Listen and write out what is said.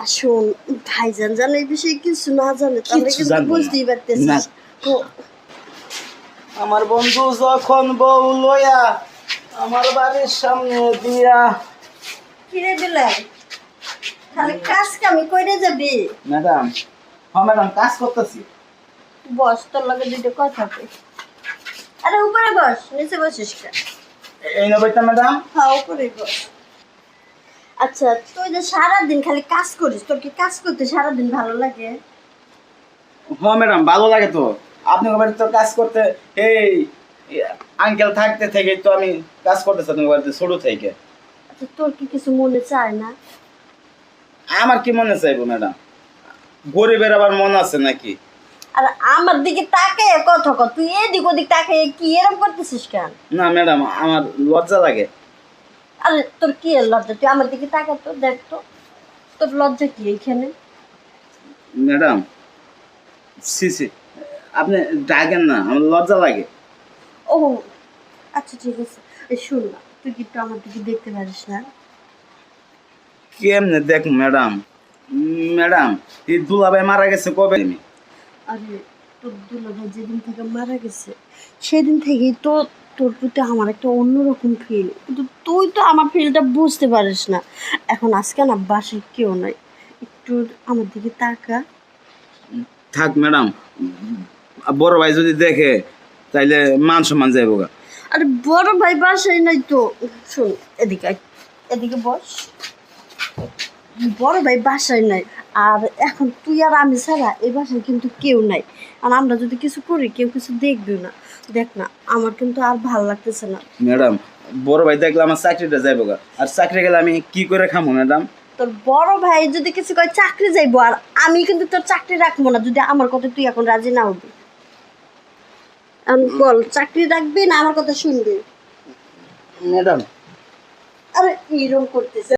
আর শোন ভাইজান জানে এই বিষয়ে কিছু না জানে তাহলে কিন্তু বুঝতেই পারতেছিস। আমার বন্ধু যখন বউ লইয়া আমার বাড়ির সামনে দিয়া কিরে দিলাই তাহলে কাজ কামি কইরে যাবি? ম্যাডাম হ্যাঁ ম্যাডাম কাজ করতেছি। বস তোর লগে দুইটা কথা কই আরে উপরে বস নিচে বসিস কেন? এই নবইটা ম্যাডাম। হ্যাঁ উপরে বস। আচ্ছা তুই যে সারাদিন খালি কাজ করিস তোর কি কাজ করতে সারাদিন ভালো লাগে? হ্যাঁ ম্যাডাম ভালো লাগে তো। আপনার বাড়িতে তো কাজ করতে এই আঙ্কেল থাকতে থেকে তো আমি কাজ করতেছি আপনার বাড়িতে ছোট থেকে। আচ্ছা তোর কি কিছু মনে চায় না? আমার কি মনে চাইব ম্যাডাম? গরিবের আবার মন আছে নাকি? আর আমার দিকে তাকে কথা কর তুই এদিক ওদিক তাকে কি এরকম করতেছিস কেন? না ম্যাডাম আমার লজ্জা লাগে। আরে তোর কি লজ্জা? তুই আমার দিকে তাকা তো দেখ তো তোর লজ্জা কি এইখানে? ম্যাডাম সি সি। আপনি ডাকেন না আমার লজ্জা লাগে। ও আচ্ছা ঠিক আছে। এই শুন না তুই কি আমার দিকে দেখতে পারিস না। কেমনে দেখ ম্যাডাম? ম্যাডাম এই দুলাভাই মারা গেছে কবে? আরে তোর দুলাভাই যেদিন থেকে মারা গেছে সেদিন থেকেই তো তোর প্রতি আমার একটা অন্যরকম ফিল কিন্তু তুই তো আমার ফিলটা বুঝতে পারিস না। এখন আজকে না বাসায় কেউ নাই। একটু আমার দিকে তাকা। থাক ম্যাডাম বড় ভাই যদি দেখে তাইলে মান সম্মান যাইব গা। আরে বড় ভাই বাসায় নাই তো। শোন এদিকে এদিকে বস। বড় ভাই বাসায় নাই। আর এখন তুই আর আমি ছাড়া এই বাসায় কিন্তু কেউ নাই। আর আমরা যদি কিছু করি কেউ কিছু দেখবে না। দেখ না আমার কিন্তু আর ভালো লাগতেছে না। ম্যাডাম বড় ভাই দেখলে আমার চাকরিটা যাইব গা। আর চাকরি গেলে আমি কি করে খামো ম্যাডাম? তোর বড় ভাই যদি কিছু কয় চাকরি যাইবো। আর আমি কিন্তু তোর চাকরি রাখব না যদি আমার কথা তুই এখন রাজি না হবি। আমি বল চাকরি রাখবি না আমার কথা শুনবি? ম্যাডাম। আরে এরকম করতেছে।